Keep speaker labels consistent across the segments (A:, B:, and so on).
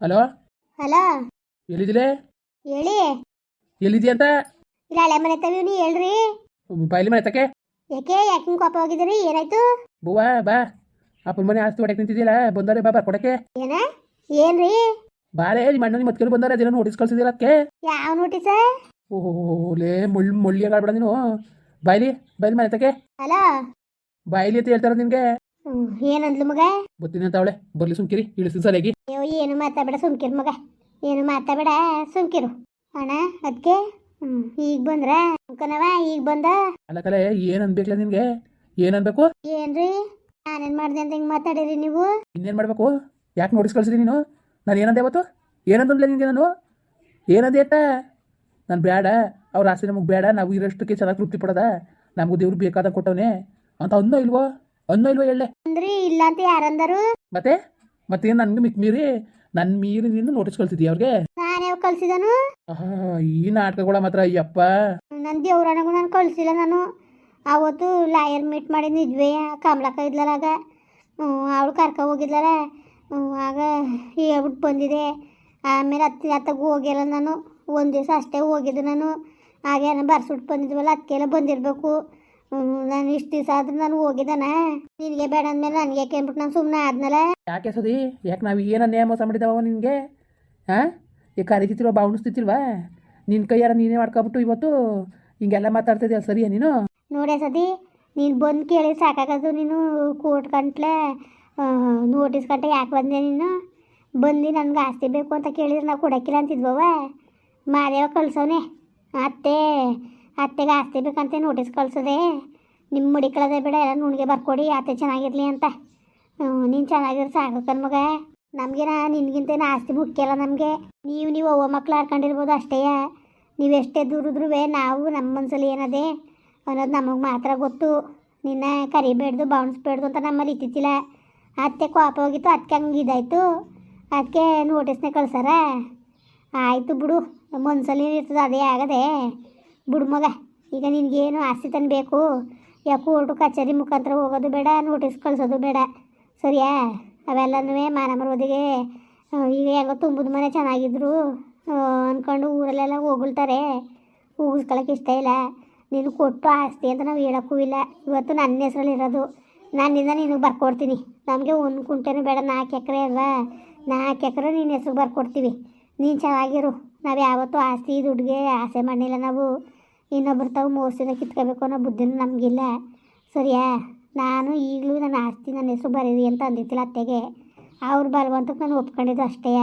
A: Hello?
B: Hello?
A: ಎಲ್ಲಿದಿಲೆ?
B: ಹೇಳಿ.
A: ಎಲ್ಲಿದಿ ಅಂತ?
B: ಇಲ್ಲ ಹಳೆ ಮನೆ ತವಿ ನೀ ಹೇಳ್ರಿ.
A: ಬಾಯಿಲಿ ಮನೆ ತಕ್ಕೆ.
B: ಯಾಕೆ ಯಾಕೆ ಹಿಂಗೆ ಕೋಪ ಹೋಗಿದ್ರಿ ಏನಾಯ್ತು?
A: ಬೂವ ಬಾ. ಅಪ್ಪನ ಮನೆ ಆಸ್ತಿ ಹೊಡಕ್ಕೆ ನಿಂತಿದ್ದೀಲ ಬಂದವ್ರೆ ಬಾ ಬರ್ಕೊಡಕ್ಕೆ
B: ಏನ? ಏನ್ರಿ?
A: ಬಾರೇ ನಿಮ್ಮ ಅಣ್ಣ ನಿಮ್ಮ ಮತ್ಕೊಂಡು ಬಂದಾರೆ ಅದೇನೋ ನೋಟಿಸ್ ಕಳ್ಸಿದ್ದೀರ ಅದಕ್ಕೆ?
B: ಯಾವ ನೋಟಿಸ?
A: ಓಹೋ ಲೇ ಮುಳ್ಳು ಮುಳ್ಳಿ ಆಡ್ಬೇಡ ನೀನು ಬಾಯ್ಲಿ ಬಾಯ್ಲಿ ಮನೆ ತಕ್ಕೆ.
B: ಹಲೋ?
A: ಬಾಯ್ಲಿ ಅಂತ ಹೇಳ್ತಾರ ನಿನ್ಗೆ.
B: ಏನಂದ್ಲು ಮಗ?
A: ಬತ್ತೀನಿ ಅಂತ ಅವಳೆ. ಬರ್ಲಿ ಸುಮ್ಕಿರಿ ಇಳಿಸಿ ಸರಿಯಾಗಿ
B: ಅಯ್ಯೋ ಏನು ಮಾತಾಬೇಡ ಸುಮ್ಕಿರು ಮಗ. ಏನು ಮಾತಾಬೇಡ ಸುಮ್ಕಿರು. ಅಣ್ಣ ಅದಕ್ಕೆ ಈಗ ಬಂದ್ರ? ಕನವ ಈಗ ಬಂದ?
A: ಅಲ್ಲ ಕಲೆ ಏನ್ ಅನ್ಬೇಕಲ್ಲ ನಿನ್ಗೆ? ಏನ್ ಅನ್ಬೇಕು?
B: ಏನ್ರಿ? ನಾನೇನ್ ಮಾಡ್ದೆ ಅಂತ ಹಿಂಗ್ ಮಾತಾಡಿರಿ ನೀವು?
A: ಇನ್ನೇನ್ ಮಾಡ್ಬೇಕು? ಯಾಕೆ ನೋಡಿಸ್ ಕಳ್ಸಿರಿ ನೀನು? ನಾನು ಏನಂದೆ ಅವತ್ತು? ಏನಂದ್ರೆ ನಿನ್ಗೆ ನಾನು? ಏನಂದೆ ಅಟ್ಟ? ನಾನು ಬೇಡ ಅವ್ರ ಆಸೆ ನಮಗೆ ಬೇಡ ನಾವು ಇರೋಷ್ಟಕ್ಕೆ ಚೆನ್ನಾಗಿ ತೃಪ್ತಿ ಪಡೋದ. ನಮಗೂ ದೇವ್ರು ಬೇಕಾದ ಕೊಟ್ಟವನೇ. ಅಂತ ಅನ್ನೋ ಇಲ್ವೋ? ಅನ್ನೋ ಇಲ್ವ ಹೇಳೆ
B: ಅಂದ್ರಿ ಇಲ್ಲ ಅಂತ ಯಾರಂದರು?
A: ಮತ್ತೆ? ಮತ್ತೆ ನನ್ಗೆ ಮಿಕ್ ಮೀರಿ ನನ್ನ ಮೀರಿ ನೀನು ನೋಟಿಸ್ ಕಳ್ಸಿದ್ಯಾ ಅವ್ರಿಗೆ?
B: ನಾನೇ ಕಳ್ಸಿದನು.
A: ಆಹಾ, ಈ ನಾಟಕಗಳ ಮಾತ್ರ ಅಯ್ಯಪ್ಪ.
B: ನನ್ನ ದೇವ್ರಣಗೂ ನಾನು ಕಳ್ಸಿಲ್ಲ ನಾನು. ಅವತ್ತು ಲಾಯರ್ ಮೀಟ್ ಮಾಡಿ ನಿಜವೇ ಕಮಲಕ್ಕ ಇದ್ಲಲ್ಲ ಅವಳು ಕರ್ಕ ಹೋಗಿದ್ಲಲ್ಲ ಹ್ಮ್, ಆಗ ಹೇಳ್ಬಿಟ್ಟು ಬಂದಿದೆ. ಆಮೇಲೆ ಅತ್ತೆ ಹತ್ತಾಗ ಹೋಗಿಲ್ಲ ನಾನು. ಒಂದು ದಿವಸ ಅಷ್ಟೇ ಹೋಗಿದ್ದು ನಾನು. ಹಾಗೆ ಬರ್ಸ್ಬಿಟ್ಟು ಬಂದಿದ್ವಲ್ಲ ಅದಕ್ಕೆಲ್ಲ ಬಂದಿರಬೇಕು. ನಾನು ಇಷ್ಟು ದಿವಸ ಆದ್ರೂ ನಾನು ಹೋಗಿದ್ದಾನ. ನಿನಗೆ ಬೇಡ ಅಂದ್ಮೇಲೆ ನನಗೆ ಯಾಕೆ ಅಂದ್ಬಿಟ್ಟು ನಾನು ಸುಮ್ಮನೆ ಆದ್ಮೇಲೆ
A: ಯಾಕೆ ಸುದಿ ಯಾಕೆ ನಾವು ಏನ ನೇಮ ಮೋಸ ಮಾಡಿದವ ನಿನಗೆ? ಹಾಂ ಈ ಕರಿತಿಲ್ವ ಬಾವಣಿಸ್ತಿಲ್ವಾ ನಿನ್ನ ಕೈಯಾರ ನೀನೇ ಮಾಡ್ಕೊಬಿಟ್ಟು ಇವತ್ತು ಹಿಂಗೆಲ್ಲ ಮಾತಾಡ್ತಿದ್ಯಾ ಸರಿಯಾ ನೀನು?
B: ನೋಡೇ ಸದಿ ನೀನು ಬಂದು ಕೇಳಿ ಸಾಕಾಗದು ನೀನು ಕೋರ್ಟ್ ಗಂಟ್ಲೆ ನೋಟಿಸ್ ಗಂಟೆ ಯಾಕೆ ಬಂದೆ ನೀನು? ಬಂದು ನನಗೆ ಆಸ್ತಿ ಬೇಕು ಅಂತ ಕೇಳಿದ್ರೆ ನಾವು ಕೊಡೋಕ್ಕಿಲ್ಲ ಅಂತಿದ್ವವ ಮಾದೇವ ಕಳ್ಸೋನೆ ಅತ್ತೆ ಅತ್ತೆಗೆ ಆಸ್ತಿ ಬೇಕಂತ ನೋಟಿಸ್ ಕಳ್ಸೋದೆ. ನಿಮ್ಮ ಮುಡಿಕಳದೆ ಬೇಡ, ಎಲ್ಲ ನುಣ್ಗೆ ಬರ್ಕೊಡಿ, ಅತ್ತೆ ಚೆನ್ನಾಗಿರ್ಲಿ ಅಂತ. ನೀನು ಚೆನ್ನಾಗಿರೋ ಸಾಕು ಮಗ. ನಮಗೇನ, ನಿನ್ಗಿಂತೇನು ಆಸ್ತಿ ಮುಖ್ಯ ಅಲ್ಲ ನಮಗೆ. ನೀವು ನೀವು ಒಬ್ಬ ಮಕ್ಳು ಆಡ್ಕೊಂಡಿರ್ಬೋದು ಅಷ್ಟೇ. ನೀವೆಷ್ಟೇ ದೂರಿದ್ರೂ ನಾವು ನಮ್ಮ ಮನ್ಸಲ್ಲಿ ಏನದೆ ಅನ್ನೋದು ನಮಗೆ ಮಾತ್ರ ಗೊತ್ತು. ನಿನ್ನ ಕರಿಬೇಡ್ದು ಬೌನ್ಸ್ಬೇಡ್ದು ಅಂತ ನಮ್ಮಲ್ಲಿ ಇತ್ತಿತ್ತಿಲ್ಲ. ಅತ್ತೆ ಕೋಪ ಹೋಗಿತ್ತು ಅದಕ್ಕೆ ಹಂಗೆ ಇದಾಯಿತು. ಅದಕ್ಕೆ ನೋಟಿಸ್ನೇ ಕಳ್ಸಾರ. ಆಯಿತು ಬಿಡು, ಮನ್ಸಲ್ಲಿ ಇರ್ತದೆ, ಅದೇ ಆಗದೆ. ಬಿಡು ಮಗ, ಈಗ ನಿನಗೇನು ಆಸ್ತಿ ತನ್ನಬೇಕು ಬೇಕು? ಹೊರಟು ಕಚೇರಿ ಮುಖಾಂತರ ಹೋಗೋದು ಬೇಡ, ನೋಟಿಸ್ ಕಳಿಸೋದು ಬೇಡ. ಸರಿಯಾ? ಅವೆಲ್ಲನೂ ಮಾನ ಓದಿಗೆ ಈಗ ಹೆಂಗೋ ತುಂಬದ ಮನೆ ಚೆನ್ನಾಗಿದ್ರು ಅಂದ್ಕೊಂಡು ಊರಲ್ಲೆಲ್ಲ ಹೋಗಳ್ತಾರೆ ಹೋಗಿಸ್ಕೊಳಕ್ಕೆ ಇಷ್ಟ ಇಲ್ಲ. ನೀನು ಕೊಟ್ಟು ಆಸ್ತಿ ಅಂತ ನಾವು ಹೇಳೋಕ್ಕೂ ಇಲ್ಲ. ಇವತ್ತು ನನ್ನ ಹೆಸ್ರಲ್ಲಿ ಇರೋದು. ನನ್ನಿಂದ ನಿನಗೆ ಬರ್ಕೊಡ್ತೀನಿ. ನಮಗೆ ಒಂದು ಕುಂಟೆನೂ ಬೇಡ, ನಾಲ್ಕು ಎಕರೆ ಅಲ್ವಾ? ನಾಲ್ಕು ಎಕರೆ ನಿನ್ನ ಹೆಸ್ರು ಬರ್ಕೊಡ್ತೀವಿ. ನೀನು ಚೆನ್ನಾಗಿರು. ನಾವು ಯಾವತ್ತೂ ಆಸ್ತಿ, ದುಡ್ಡಿಗೆ ಆಸೆ ಮಾಡಿಲ್ಲ ನಾವು. ಇನ್ನೊಬ್ರು ತಾವು ಮೋಸದಿಂದ ಕಿತ್ಕೋಬೇಕು ಅನ್ನೋ ಬುದ್ಧಿನೂ ನಮಗಿಲ್ಲ. ಸರಿಯಾ? ನಾನು ಈಗಲೂ ನನ್ನ ಆಸ್ತಿ, ನನ್ನ ಹೆಸರು ಬರೀರಿ ಅಂತ ಅಂದಿದ್ದಿಲ್ಲ ಅತ್ತೆಗೆ. ಅವ್ರು ಬಲವಂತಕ್ಕೆ ನಾನು ಒಪ್ಕೊಂಡಿದ್ದು ಅಷ್ಟೇ.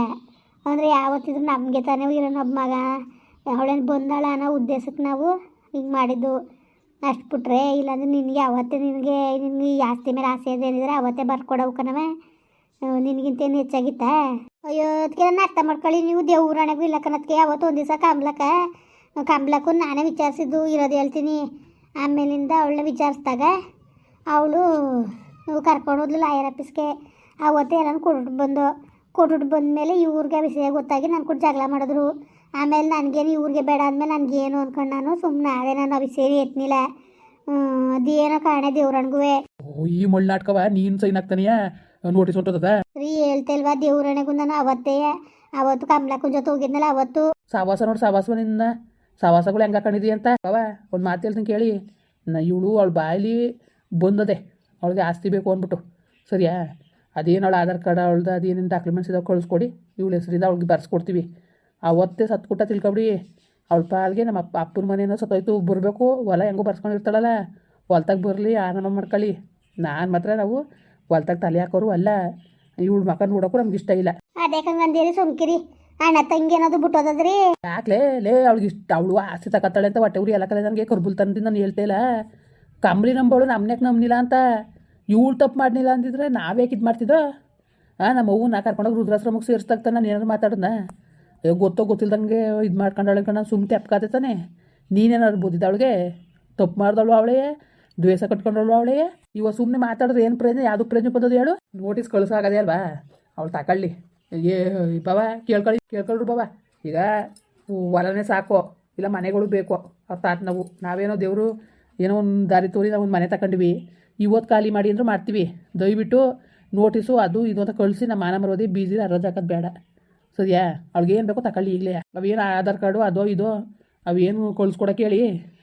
B: ಅಂದರೆ ಯಾವತ್ತಿದ್ರು ನಮಗೆ ತಾನೇ ಇರೋನೊಬ್ಬ ಮಗ. ಅವಳೇನು ಬಂದಾಳ ಅನ್ನೋ ಉದ್ದೇಶಕ್ಕೆ ನಾವು ಹಿಂಗೆ ಮಾಡಿದ್ದು. ಅಷ್ಟು ಬಿಟ್ರೆ ಇಲ್ಲಾಂದ್ರೆ ನಿನಗೆ ಅವತ್ತೇ ನಿನಗೆ ನಿನಗೆ ಈ ಆಸ್ತಿ ಮೇಲೆ ಆಸೆ ಇದೆ ಏನಿದ್ರೆ ಅವತ್ತೇ ಬರ್ಕೊಡವು ಕಣವೆ. ನಿನಗಿಂತೇನು ಹೆಚ್ಚಾಗಿತ್ತಾ? ಅಯ್ಯೋ ಅದಕ್ಕೆ ನಾನು ಅರ್ಥ ಮಾಡ್ಕೊಳ್ಳಿ, ನೀವು ದೇವ್ರಾಣೆಗೂ ಇಲ್ಲ ಕಣದಕ್ಕೆ ಅವತ್ತು ಒಂದು ದಿವಸ ಕಂಬ್ಲಕ್ಕ ಕಂಬ್ಲಕ್ಕೂ ನಾನೇ ವಿಚಾರಿಸಿದ್ದು ಇರೋದು ಹೇಳ್ತೀನಿ. ಆಮೇಲಿಂದ ಅವಳನ್ನ ವಿಚಾರಿಸಿದಾಗ ಅವಳು ಕರ್ಕೊಂಡು ಹೋದ್ಲು ಲಾಯರ್ ಆಫೀಸ್ಗೆ ಅವತ್ತೇ ನಾನು ಕೊಟ್ಬಿಟ್ಟು ಬಂದು ಕೊಟ್ಬಿಟ್ಟು ಬಂದಮೇಲೆ ಇವ್ರಿಗೆ ವಿಷಯ ಗೊತ್ತಾಗಿ ನಾನು ಕೂಡ ಜಗಳ ಮಾಡಿದ್ರು. ಆಮೇಲೆ ನನಗೇನು ಇವ್ರಿಗೆ ಬೇಡ ಅಂದಮೇಲೆ ನನಗೇನು ಅನ್ಕೊಂಡು ನಾನು ಸುಮ್ಮನೆ ಅದೇ ನಾನು ವಿಷಯ ಎತ್ನಿಲ್ಲ ಅದೇನೋ ಕಾರಣ ದೇವ್ರಣ್ಗೂ
A: ಓ ಈ ಮುಳ್ಳು ನಾಟಕವ ನೀನು ಸೈನ್ ಆಗ್ತಾನೆಯಾ ನೋಟಿಸ್ ಹೊಂಟದ
B: ರೀ ಹೇಳ್ತಲ್ವಾ ದೇವ್ರಣೆಗೂ ನಾನು ಅವತ್ತೇ ಅವತ್ತು ಕಮಲಕ್ಕನ ಜೊತೆ ಹೋಗಿದ್ನಲ್ಲ ಅವತ್ತು.
A: ಸಾವಾಸ ನೋಡಿ ಸಾವಾಸ ನಿನ್ನ. ಸಾವಾಸಗಳು ಹೆಂಗೆ ಹಾಕೊಂಡಿದಿ ಅಂತ? ಅವ ಒಂದು ಮಾತು ಹೇಳ್ತೀನಿ ಕೇಳಿ. ನಾ ಇವಳು ಅವಳ ಬಾಯಲ್ಲಿ ಬಂದದೆ. ಅವಳಿಗೆ ಆಸ್ತಿ ಬೇಕು ಅಂದ್ಬಿಟ್ಟು. ಸರಿಯಾ? ಅದೇನು ಅವಳು ಆಧಾರ್ ಕಾರ್ಡ್, ಅವಳ್ದು ಅದೇನೇನು ಡಾಕ್ಯುಮೆಂಟ್ಸ್ ಇದಾವೆ ಕಳಿಸ್ಕೊಡಿ. ಇವಳು ಹೆಸರಿಂದ ಅವಳಿಗೆ ಬರ್ಸ್ಕೊಡ್ತೀವಿ. ಅವತ್ತೇ ಸತ್ತು ಕೊಟ್ಟ ತಿಳ್ಕೊಬಿಡಿ. ಅವಳ ಪಾಲ್ಗೆ ನಮ್ಮ ಅಪ್ಪ, ಅಪ್ಪನ ಮನೇನೋ ಸತ್ತೋಯ್ತು. ಬರಬೇಕು. ಹೊಲ ಹೆಂಗೋ ಬರ್ಸ್ಕೊಂಡಿರ್ತಾಳಲ್ಲ. ಹೊಲ್ತಾಗ ಬರಲಿ, ಆರಾಮ ಮಾಡ್ಕೊಳ್ಳಿ. ನಾನು ಮಾತ್ರ ನಾವು ಹೊಲ್ತಾಗ ತಲೆ ಹಾಕೋರು ಅಲ್ಲ. ಇವಳು ಮಕ್ಕ ನೋಡೋಕ್ಕೂ ನಮ್ಗೆ ಇಷ್ಟ ಇಲ್ಲ.
B: ಅದೇ ಕಂಗಂದಿರಿ ಸುಮ್ಕಿರಿ. ಅಣ್ಣ ತಂಗಿ ಏನಾದ್ರು ಬಿಟ್ಟೋದದ್ರಿ
A: ಯಾಕ್ಲೇ ಲೇ ಅವಳಿಗೆ ಇಷ್ಟ ಅವಳು ಆಸ್ತಿ ತಗತ್ತಾಳೆ ಅಂತ ಹೊಟ್ಟೆ ಉರಿ ಎಲ್ಲ ಕಲೆ ನನಗೆ ಕರ್ಬುಲ್ ತಂದು ನಾನು ಹೇಳ್ತಾ ಇಲ್ಲ? ಕಂಬ್ಲಿ ನಂಬೋಳು ನಮ್ನ್ಯಾಕೆ ನಂಬಲಿಲ್ಲ ಅಂತ? ಇವಳು ತಪ್ಪು ಮಾಡಲಿಲ್ಲ ಅಂದಿದ್ರೆ ನಾವೇಕೆ ಇದು ಮಾಡ್ತಿದ್ದೋ? ಹಾಂ ನಮ್ಮ ಅವ್ವ ನಾ ಕರ್ಕೊಂಡೋಗಿ ರುದ್ರಾಶ್ರಮಕ್ಕೆ ಸೇರಿಸ್ತಾಗ್ತ ನಾನು ಏನಾದ್ರು ಮಾತಾಡೋಣ ಏ ಗೊತ್ತೋ ಗೊತ್ತಿಲ್ದಂಗೆ ಇದು ಮಾಡ್ಕೊಂಡವಳೆ ಕಣ ಸುಮ್ಮನೆ ತೆಪ್ಕಾತೆ ತಾನೆ. ನೀನೇನಾದ್ರು ಬೋದಿದ್ದ ಅವಳಿಗೆ? ತಪ್ಪು ಮಾಡ್ದವಳು ಅವಳೇ? ದ್ವೇಷ ಕಟ್ಕೊಂಡವಳು ಅವಳೇ? ಇವಾಗ ಸುಮ್ಮನೆ ಮಾತಾಡಿದ್ರೆ ಏನು ಪ್ರಯೋಜನ, ಯಾವುದು ಪ್ರಯೋಜನ ಬಂದದ್ದು ಹೇಳು? ನೋಟಿಸ್ ಕಳಿಸೋಆಗದೆ ಅಲ್ವಾ? ಅವಳು ತಗೊಳ್ಳಿ ಏ ಬಾವ ಕೇಳ್ಕೊಳ್ಳಿ ಕೇಳ್ಕೊಳ್ರು ಬಾಬಾ. ಈಗ ಹೊಲನೇ ಸಾಕು, ಇಲ್ಲ ಮನೆಗಳು ಬೇಕು ಅವ್ರ ತಾತ ನಾವು. ನಾವೇನೋ ದೇವರು ಏನೋ ಒಂದು ದಾರಿ ತೋರಿ ನಾವು ಒಂದು ಮನೆ ತಗೊಂಡ್ವಿ ಇವತ್ತು ಖಾಲಿ ಮಾಡಿ ಅಂದ್ರೆ ಮಾಡ್ತೀವಿ. ದಯವಿಟ್ಟು ನೋಟಿಸು, ಅದು, ಇದು ಅಂತ ಕಳಿಸಿ ನಮ್ಮ ಮಾನ ಮರೋದಿ ಬೀಜಿ ಅರ್ಧ ಹಾಕೋದು ಬೇಡ. ಸರಿಯಾ? ಅವ್ಳಿಗೆ ಏನು ಬೇಕೋ ತಗೊಳ್ಳಿ ಈಗಲೇ. ಅವೇನು ಆಧಾರ್ ಕಾರ್ಡು, ಅದೋ, ಇದೋ ಅವೇನು ಕಳಿಸ್ಕೊಡೋಕೆ ಹೇಳಿ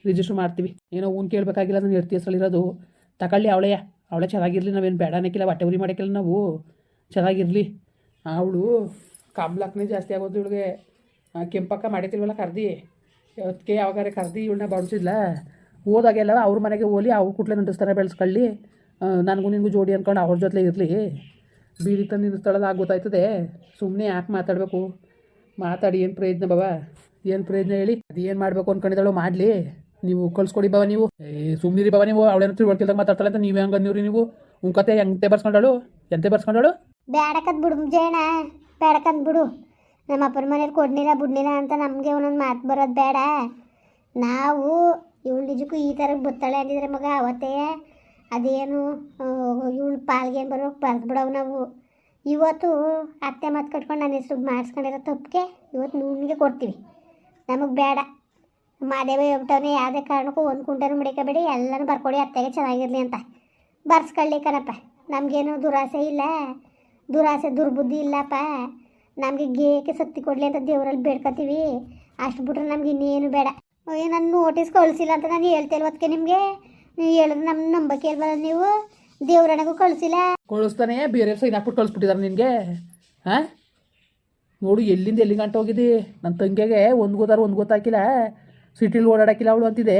A: ರಿಜಿಸ್ಟರ್ ಮಾಡ್ತೀವಿ. ಏನೋ ಊನ್ ಕೇಳಬೇಕಾಗಿಲ್ಲ ನಾನು ಇರ್ತಿ ಹೆಸರಲ್ಲಿರೋದು ತಗೊಳ್ಳಿ ಅವಳೆಯ ಅವಳೇ ಚೆನ್ನಾಗಿರಲಿ, ನಾವೇನು ಬೇಡ ಅನ್ನಕ್ಕಿಲ್ಲ ಹೊಟ್ಟೆ ಉರಿ ಮಾಡೋಕ್ಕಿಲ್ಲ ನಾವು. ಚೆನ್ನಾಗಿರಲಿ. ಅವಳು ಕಾಮ್ಲಾಕ್ನೇ ಜಾಸ್ತಿ ಆಗೋದು ಇವಳಿಗೆ ಕೆಂಪಕ್ಕ ಮಾಡಿತಿಲ್ವಲ್ಲ ಕರ್ದಿ? ಅದಕ್ಕೆ ಯಾವಾಗಾರ ಕರ್ದಿ ಇವಳನ್ನ ಬಡಿಸಿದ್ಲ ಹೋದಾಗೆಲ್ಲ ಅವ್ರ ಮನೆಗೆ ಹೋಲಿ, ಅವ್ರ ಕುಟ್ಲೆ ನಂಟಿಸ್ತಾರೆ ಬೆಳೆಸ್ಕೊಳ್ಳಿ. ನನಗೂ ನಿನಗೂ ಜೋಡಿ ಅಂದ್ಕೊಂಡು ಅವ್ರ ಜೊತೆ ಇರಲಿ. ಬೀದಿ ತಂದು ನಿಲ್ಲಿಸ್ತಾಳಲ್ಲ ಆಗ ಗೊತ್ತಾಯ್ತದೆ. ಸುಮ್ಮನೆ ಯಾಕೆ ಮಾತಾಡಬೇಕು? ಮಾತಾಡಿ, ಏನು ಪ್ರಯತ್ನ ಬಾವ ಏನು ಪ್ರಯತ್ನ ಹೇಳಿ? ಅದು ಏನು ಮಾಡಬೇಕು ಅಂದ್ಕೊಂಡಿದ್ದಾಳು ಮಾಡಲಿ. ನೀವು ಕಳ್ಸ್ಕೊಡಿ ಬಾವ ನೀವು. ಏ ಸುಮ್ಮನಿರಿ ಬಾವ ನೀವು. ಅವಳೇನೋ ತಿಳ್ಕೊಳ್ತಿದ್ದಾಗ ಮಾತಾಡ್ತಾಳೆ ಅಂತ ನೀವು ಹಂಗೆ ಅಂದಿವ್ರಿ ನೀವು. ಉಂಕತೆ ಹೆಂಗೆ ಬರ್ಸ್ಕೊಂಡಾಳು ಎಂತೆ ಬರ್ಸ್ಕೊಂಡಾಳು
B: ಬೇಡಕದ್ ಬಿಡು ಜೇಣ ಬೇಡಕದ್ ಬಿಡು. ನಮ್ಮ ಅಪ್ಪನ ಮನೇಲಿ ಕೊಡ್ನಿಲ್ಲ, ಬಿಡ್ನಿಲ್ಲ ಅಂತ ನಮಗೆ ಒಂದೊಂದು ಮಾತು ಬರೋದು ಬೇಡ. ನಾವು ಇವಳು ನಿಜಕ್ಕೂ ಈ ಥರ ಬತ್ತಾಳೆ ಅಂದಿದ್ರೆ ಮಗ, ಅವತ್ತೇ ಅದೇನು ಇವಳು ಪಾಲ್ಗೆ ಬರೋ ಬರ್ಬೇಕು ಬರ್ದು ಬಿಡವು ನಾವು. ಇವತ್ತು ಅತ್ತೆ ಮಾತು ಕಟ್ಕೊಂಡು ನನ್ನ ಹೆಸ್ರು ಮಾಡಿಸ್ಕೊಂಡಿರೋ ತಪ್ಪಿಗೆ ಇವತ್ತು ನಿಮಗೆ ಕೊಡ್ತೀವಿ. ನಮಗೆ ಬೇಡ. ಮಾದೇವ ಹೇಳ್ಬಿಟ್ಟವನೇ ಯಾವುದೇ ಕಾರಣಕ್ಕೂ ಒಂದು ಕುಂಟನೂ ಮಡಿಕಬೇಡಿ, ಎಲ್ಲನೂ ಬರ್ಕೊಡಿ, ಅತ್ತೆಗೆ ಚೆನ್ನಾಗಿರಲಿ ಅಂತ. ಬರ್ಸ್ಕೊಳ್ಳಿ ಕಣಪ್ಪ. ನಮಗೇನು ದುರಾಸೆ ಇಲ್ಲ. ದುರಾಸೆ, ದುರ್ಬುದ್ಧಿ ಇಲ್ಲಪ್ಪ. ನಮಗೆ ಗೇಕೆ ಸತ್ತಿ ಕೊಡಲಿ ಅಂತ ದೇವರಲ್ಲಿ ಬೇಡ್ಕೊತೀವಿ. ಅಷ್ಟು ಬಿಟ್ರೆ ನಮ್ಗೆ ಇನ್ನೇನು ಬೇಡ. ನನ್ನ ನೋಟಿಸ್ ಕಳಿಸಿಲ್ಲ ಅಂತ ನಾನು ಹೇಳ್ತೇನೆ ಅದಕ್ಕೆ ನಿಮಗೆ? ನೀವು ಹೇಳಿದ್ರೆ ನಮ್ಮ ನಂಬಕ್ಕೆ ಇಲ್ವಲ್ಲ ನೀವು? ದೇವ್ರಣಗೂ ಕಳಿಸಿಲ್ಲ.
A: ಕಳಿಸ್ತಾನೆ, ಬೇರೆ ಸೈನ್ ಹಾಕ್ಬಿಟ್ಟು ಕಳಿಸ್ಬಿಟ್ಟಿದ್ದಾರೆ ನಿನಗೆ. ಹಾಂ ನೋಡು, ಎಲ್ಲಿಂದ ಎಲ್ಲಿ ಗಂಟ ಹೋಗಿದ್ದಿ ನನ್ನ ತಂಗಿಗೆ ಒಂದು ಗೊತ್ತಾರ ಒಂದು ಗೊತ್ತಾಕಿಲ್ಲ. ಸಿಟಿಲಿ ಓಡಾಡಕ್ಕಿಲ್ಲ ಅವಳು ಅಂತಿದೆ.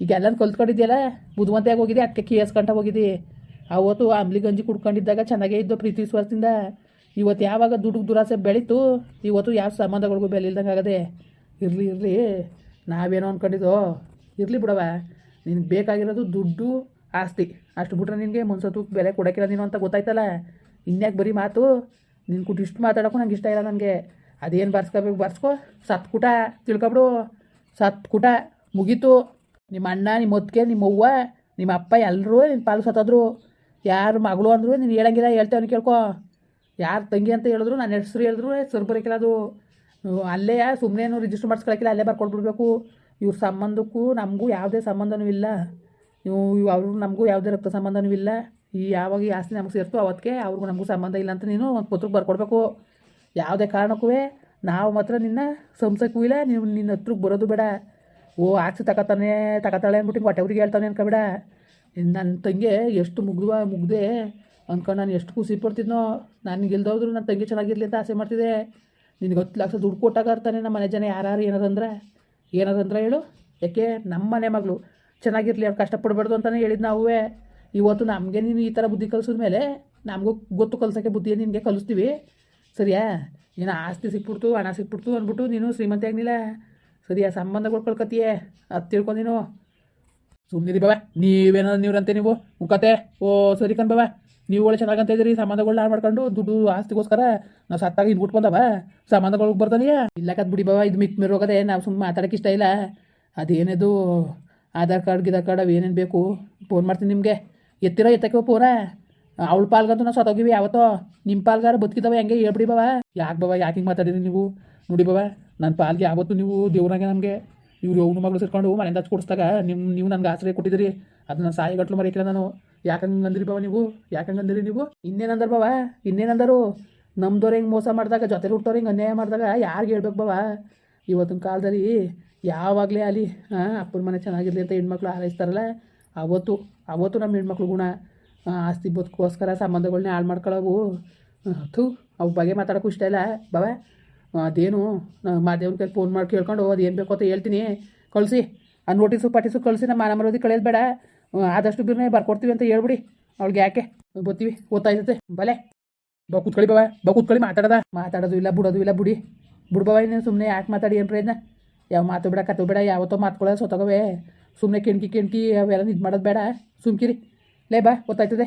A: ಈಗ ಎಲ್ಲ ಕಲ್ತ್ಕೊಂಡಿದ್ಯಲ್ಲ? ಬುದ್ಧಿವಂತೆಯಾಗಿ ಹೋಗಿದ್ದೆ ಅದಕ್ಕೆ ಕೇಸ್ ಗಂಟ ಹೋಗಿದ್ದಿ ಅವತ್ತು ಅಂಬ್ಲಿ ಗಂಜಿ ಕುಡ್ಕೊಂಡಿದ್ದಾಗ ಚೆನ್ನಾಗೇ ಇದ್ದು ಪ್ರೀತಿ ವಿಶ್ವಾಸದಿಂದ. ಇವತ್ತು ಯಾವಾಗ ದುಡ್ಡು ದುರಾಸೆ ಬೆಳೀತು, ಇವತ್ತು ಯಾವ ಸಂಬಂಧಗಳಿಗೂ ಬೆಲೆ ಇಲ್ದಂಗೆ ಆಗದೆ. ಇರಲಿ ಇರಲಿ, ನಾವೇನೋ ಅಂದ್ಕೊಂಡಿದ್ದೋ ಇರಲಿ ಬಿಡವ, ನಿನಗೆ ಬೇಕಾಗಿರೋದು ದುಡ್ಡು, ಆಸ್ತಿ. ಅಷ್ಟು ಬಿಟ್ರೆ ನಿನಗೆ ಮುನ್ಸತ್ತು ಬೆಲೆ ಕೊಡೋಕ್ಕಿಲ್ಲ ನೀನು ಅಂತ ಗೊತ್ತಾಯ್ತಲ್ಲ? ಇನ್ಯಾಕೆ ಬರೀ ಮಾತು? ನಿನ್ನ ಕುಟ್ಟು ಇಷ್ಟು ಮಾತಾಡೋಕ್ಕೂ ನಂಗೆ ಇಷ್ಟ ಇಲ್ಲ ನನಗೆ. ಅದೇನು ಬರ್ಸ್ಕೋಬೇಕು ಬರ್ಸ್ಕೊ. ಸತ್ ಕುಟ ತಿಳ್ಕೊಬಿಡು. ಸತ್ ಕುಟ ಮುಗೀತು. ನಿಮ್ಮ ಅಣ್ಣ ನಿಮ್ಮ ಒತ್ತಿಗೆ ನಿಮ್ಮ ಅವ್ವ ನಿಮ್ಮ ಅಪ್ಪ ಎಲ್ಲರೂ ನಿನ್ನ ಪಾಲು ಸತ್ತೋದ್ರು. ಯಾರು ಮಗಳು ಅಂದರು ನೀನು ಹೇಳಂಗಿಲ್ಲ ಹೇಳ್ತೇವನು ಕೇಳ್ಕೊ. ಯಾರು ತಂಗಿ ಅಂತ ಹೇಳಿದ್ರು, ನಾನು ಹೆಸ್ರು ಹೇಳಿದ್ರು ಸರ್ ಬರೋಕ್ಕಿಲ್ಲ ಅದು. ಅಲ್ಲೇ ಸುಮ್ಮನೆ ಏನು ರಿಜಿಸ್ಟರ್ ಮಾಡಿಸ್ಕೊಳಕ್ಕಿಲ್ಲ ಅಲ್ಲೇ ಬರ್ಕೊಟ್ಬಿಡ್ಬೇಕು ಇವ್ರ ಸಂಬಂಧಕ್ಕೂ ನಮಗೂ ಯಾವುದೇ ಸಂಬಂಧನೂ ಇಲ್ಲ. ನೀವು ಅವ್ರಿಗೂ ಅವ್ರು, ನಮಗೂ ಯಾವುದೇ ರಕ್ತ ಸಂಬಂಧನೂ ಇಲ್ಲ. ಈ ಯಾವಾಗ ಈ ಆಸ್ತಿ ನಮಗೆ ಸೇರ್ತೋ ಅವತ್ತಿಗೆ ಅವ್ರಿಗೂ ನಮಗೂ ಸಂಬಂಧ ಇಲ್ಲ ಅಂತ ನೀನು ಒಂದು ಪತ್ರಕ್ಕೆ ಬರ್ಕೊಡ್ಬೇಕು. ಯಾವುದೇ ಕಾರಣಕ್ಕೂ ನಾವು ಮಾತ್ರ ನಿನ್ನ ಸಂಸಕ್ಕೂ ಇಲ್ಲ ನೀವು ನಿನ್ನ ಹತ್ರಕ್ಕೆ ಬರೋದು ಬೇಡ. ಓ, ಆಸ್ತಿ ತಗೋತಾನೆ ತಗೋತಾಳೆ ಅಂದ್ಬಿಟ್ಟು ಹೊಟ್ಟೆ ಊರಿಗೆ ಹೇಳ್ತಾನೆ ಅನ್ಕೋಬೇಡ ನನ್ನ ತಂಗಿ ಎಷ್ಟು ಮುಗ್ದುವ ಮುಗ್ದೆ ಅಂದ್ಕೊಂಡು ನಾನು ಎಷ್ಟು ಖುಷಿ ಪಡ್ತಿದ್ನೋ ನನಗೆ ಇಲ್ದೋದ್ರು ನನ್ನ ತಂಗಿ ಚೆನ್ನಾಗಿರ್ಲಿ ಅಂತ ಆಸೆ ಮಾಡ್ತಿದ್ದೆ ನಿನಗೆ ಹತ್ತು ಲಕ್ಷ ದುಡ್ಡು ಕೊಟ್ಟಾಗ ಇರ್ತಾನೆ ನಮ್ಮ ಮನೆ ಜನ ಯಾರು ಏನಾರಂದ್ರೆ ಏನಾರಂದ್ರೆ ಹೇಳು? ಯಾಕೆ? ನಮ್ಮ ಮನೆ ಮಗಳು. ಚೆನ್ನಾಗಿರ್ಲಿ, ಅವ್ರು ಕಷ್ಟಪಡಬಾರ್ದು ಅಂತಲೇ ಹೇಳಿದ್ದು ನಾವೇ ಇವತ್ತು ನಮಗೆ ನೀನು ಈ ಥರ ಬುದ್ಧಿ ಕಲಿಸಿದ ಮೇಲೆ ನಮಗೂ ಗೊತ್ತು ಕಲ್ಸೋಕ್ಕೆ ಬುದ್ಧಿ ನಿನಗೆ ಕಲಿಸ್ತೀವಿ. ಸರಿಯಾ? ನೀನು ಆಸ್ತಿ ಸಿಕ್ಬಿಡ್ತು, ಹಣ ಸಿಕ್ಬಿಡ್ತು ಅಂದ್ಬಿಟ್ಟು ನೀನು ಶ್ರೀಮಂತ ಆಗಲಿಲ್ಲ ಸರಿಯಾ? ಸಂಬಂಧಗಳು ಕಳ್ಕೊತೀಯೇ? ಅದು ತಿಳ್ಕೊಂಡಿನೋ ಸುಮ್ಮನಿರಿ ಬಾಬಾ. ನೀವೇನಾದ್ರು ನೀವ್ರಂತೆ ನೀವು? ಮುಖತೆ ಓ, ಸರಿ ಕಣ್ ಬಾಬಾ. ನೀವು ಒಳ್ಳೆ ಚೆನ್ನಾಗಂತ ಇದ್ದೀರಿ. ಸಂಬಂಧಗಳು ಹಾಳು ಮಾಡ್ಕೊಂಡು ದುಡ್ಡು ಆಸ್ತಿಗೋಸ್ಕರ ನಾವು ಸತ್ತಾಗಿ ಇದ್ಬಿಟ್ಟು ಬಂದವ ಸಂಬಂಧಗಳಿಗೆ ಬರ್ತಾನೆಯಾ? ಇಲ್ಲ ಕತ್ ಬಿಡಿ ಬಾಬಾ. ಇದು ಮಿಕ್ ಮೇರೆ ನಾವು ಸುಮ್ಮನೆ ಮಾತಾಡೋಕೆ ಇಷ್ಟ ಇಲ್ಲ. ಅದೇನದು? ಆಧಾರ್ ಕಾರ್ಡ್ ಗಿಧಾರ್ ಕಾರ್ಡ್ ಅವು ಏನೇನು ಬೇಕು? ಫೋನ್ ಮಾಡ್ತೀನಿ ನಿಮಗೆ. ಎತ್ತಿರ ಎತ್ತಕ್ಕೆ ಫೋನ ಅವಳ ಪಾಲ್ಗಂತೂ ನಾವು ಸತ್ತೋಗಿವಿ ಯಾವತ್ತೋ. ನಿಮ್ಮ ಪಾಲ್ಗಾರ ಬದುಕಿದವ ಹೆಂಗೆ ಹೇಳ್ಬಿಡಿ ಬಾಬಾ. ಯಾಕೆ ಬಾಬಾ? ಯಾಕೆ ಹಿಂಗೆ ಮಾತಾಡಿದ್ರಿ ನೀವು? ನೋಡಿ ಬಾಬಾ ನನ್ನ ಪಾಲ್ಗೆ ಯಾವತ್ತು ನೀವು ದೇವ್ರಾಗೆ ನಮಗೆ ಇವ್ರು ಅವನು ಮಗಳು ಸೇರ್ಕೊಂಡು ಮನೆಯಿಂದ ಹಚ್ಚಿ ಕೊಡಿಸ್ದಾಗ ನಿಮ್ಮ ನೀವು ನನಗೆ ಆಶ್ರಯ ಕೊಟ್ಟಿದ್ದೀರಿ. ಅದನ್ನ ಸಾಯಿ ಗಟ್ಲು ಮರೆಯಕ್ಕಿಲ್ಲ ನಾನು. ಯಾಕಂಗೆ ಅಂದ್ರಿ ಬಾವ ನೀವು? ಯಾಕಂಗೆ ಅಂದಿರಿ ನೀವು? ಇನ್ನೇನಂದ್ರ ಬಾವ? ಇನ್ನೇನಂದರು? ನಮ್ದವ್ರು ಹೆಂಗೆ ಮೋಸ ಮಾಡಿದಾಗ, ಜೊತೆಲಿ ಹುಟ್ಟೋರು ಹಿಂಗೆ ಅನ್ಯಾಯ ಮಾಡಿದಾಗ ಯಾರಿಗೆ ಹೇಳ್ಬೇಕು ಬಾವ? ಇವತ್ತಿನ ಕಾಲದಲ್ಲಿ ಯಾವಾಗಲೇ ಅಲ್ಲಿ ಅಪ್ಪನ ಮನೆ ಚೆನ್ನಾಗಿರಲಿ ಅಂತ ಹೆಣ್ಮಕ್ಳು ಹಾರೈಸ್ತಾರಲ್ಲ, ಅವತ್ತು ಅವತ್ತು ನಮ್ಮ ಹೆಣ್ಮಕ್ಳು ಗುಣ ಆಸ್ತಿ ಬದುಕೋಸ್ಕರ ಸಂಬಂಧಗಳನ್ನ ಹಾಳು ಮಾಡ್ಕೊಳ್ಳೋವು ಥೂ ಅವು ಬಗ್ಗೆ ಮಾತಾಡೋಕ್ಕೂ ಇಷ್ಟ ಇಲ್ಲ ಬಾವ. ಅದೇನು? ಮಾದೇವನ ಕೈ ಫೋನ್ ಮಾಡಿ ಕೇಳ್ಕೊಂಡು ಅದು ಏನು ಬೇಕೋ ಅಂತ ಹೇಳ್ತೀನಿ. ಕಳಿಸಿ. ಆ ನೋಟಿಸು ಪಾಟಿಸು ಕಳಿಸಿ. ನಮ್ಮ ಮಾನ ಮರೋದಿ ಕಳೆಯೋದು ಬೇಡ. ಆದಷ್ಟು ಬಿರ್ನೆ ಬರ್ಕೊಡ್ತೀವಿ ಅಂತ ಹೇಳ್ಬಿಡಿ. ಅವ್ಳಿಗೆ ಯಾಕೆ? ಬರ್ತೀವಿ. ಓದ್ತಾಯ್ತತೆ ಬಲೆ. ಬಾ ಕೂತ್ಕೊಳ್ಳಿ ಬಾವ. ಬಾ ಕೂತ್ಕೊಳ್ಳಿ, ಮಾತಾಡೋದ. ಮಾತಾಡೋದು ಇಲ್ಲ, ಬಿಡೋದು ಇಲ್ಲ, ಬಿಡಿ. ಬಿಡ್ಬವ ಇನ್ನೇನು ಸುಮ್ಮನೆ ಯಾಕೆ ಮಾತಾಡಿ ಏನು ಪ್ರಯತ್ನ ಯಾವ ಮಾತು ಬೇಡ ಕತ್ತು ಬೇಡ, ಯಾವತ್ತೋ ಮಾತ್ಕೊಳ್ಳೋದು ಸೊತಗವೇ. ಸುಮ್ಮನೆ ಕೆಣ್ಕಿ ಕೆಣ್ಕಿ, ಅವೆಲ್ಲ ಇದು ಮಾಡೋದು ಬೇಡ. ಸುಮ್ಕಿರಿ. ಲೇ ಬಾ, ಗೊತ್ತಾಯ್ತದೆ.